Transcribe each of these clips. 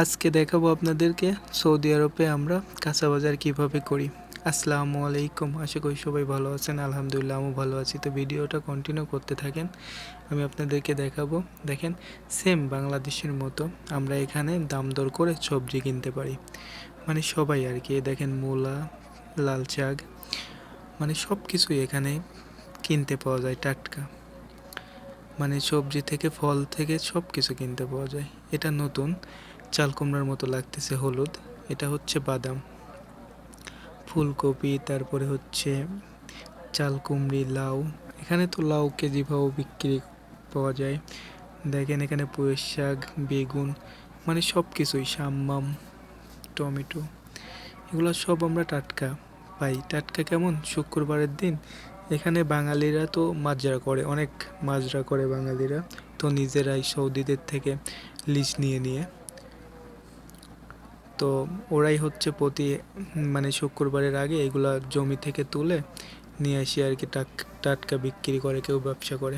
আজকে দেখাবো আপনাদেরকে সৌদি আরবে আমরা কাঁচা বাজার কীভাবে করি। আসসালামু আলাইকুম, আশা করি সবাই ভালো আছেন। আলহামদুলিল্লাহ, আমিও ভালো আছি। তো ভিডিওটা কন্টিনিউ করতে থাকেন। আমি আপনাদেরকে দেখাবো। দেখেন সেম বাংলাদেশের মতো আমরা এখানে দাম দর করে সবজি কিনতে পারি। মানে সবাই আর কি দেখেন মূলা লাল শাক মানে সব কিছুই এখানে কিনতে পাওয়া যায়, টাটকা। মানে সবজি থেকে ফল থেকে সব কিছু কিনতে পাওয়া যায়। এটা নতুন। চাল কুমড়ার মতো লাগতেছে হলুদ। এটা হচ্ছে বাদাম। ফুলকপি, তারপরে হচ্ছে চাল কুমড়ি, লাউ। এখানে তো লাউ কেজি ভাও বিক্রি পাওয়া যায়। দেখেন এখানে পুঁই শাক, বেগুন মানে সব কিছুই সাম্মাম, টমেটো। এগুলো সব আমরা টাটকা পাই। টাটকা কেমন? শুক্রবারের দিন। এখানে বাঙালিরা তো মাজরা করে, অনেক মাজরা করে বাঙালিরা। তো নিজেরাই সৌদিদের থেকে লিজ নিয়ে নিয়ে তো ওরাই হচ্ছে প্রতি মানে শুক্রবারের আগে এগুলা জমি থেকে তুলে নিয়ে আসি আর কি টাক, টাটকা বিক্রি করে, কেউ ব্যবসা করে।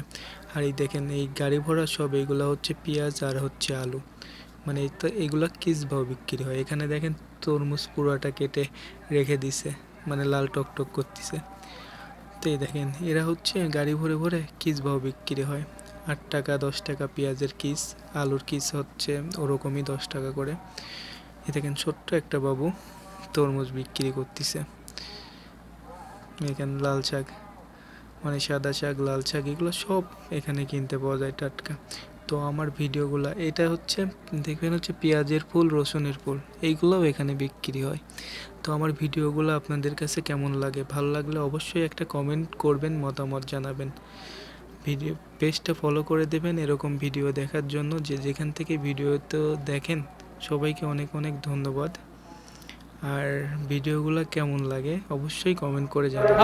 আর এই দেখেন এই গাড়ি ভরা সব এইগুলো হচ্ছে পেঁয়াজ আর হচ্ছে আলু। মানে তো, এগুলো কিসভাও বিক্রি হয়। এখানে দেখেন তরমুজ পুরোটা কেটে রেখে দিছে মানে লাল টক টক করতেছে। তো এই দেখেন, এরা হচ্ছে গাড়ি ভরে ভরে কিসভাও বিক্রি হয়। আট টাকা, দশ টাকা পেঁয়াজের কিস, আলুর কিস হচ্ছে ওরকমই দশ টাকা করে। এ দেখেন ছোট্ট একটা বাবু তরমুজ বিক্রি করতেছে। এখানে লাল শাক মানে সাদা শাক, লাল শাক, এগুলো সব এখানে কিনতে পাওয়া যায় টাটকা। তো আমার ভিডিওগুলো, এটা হচ্ছে, দেখবেন হচ্ছে পেঁয়াজের ফুল, রসুনের ফুল, এইগুলোও এখানে বিক্রি হয়। তো আমার ভিডিওগুলো আপনাদের কাছে কেমন লাগে, ভালো লাগলে অবশ্যই একটা কমেন্ট করবেন, মতামত জানাবেন। ভিডিও পেজটা ফলো করে দেবেন, এরকম ভিডিও দেখার জন্য যে যেখান থেকে ভিডিও তো দেখেন সবাইকে অনেক অনেক ধন্যবাদ। আর ভিডিওগুলো কেমন লাগে অবশ্যই কমেন্ট করে জানাবেন।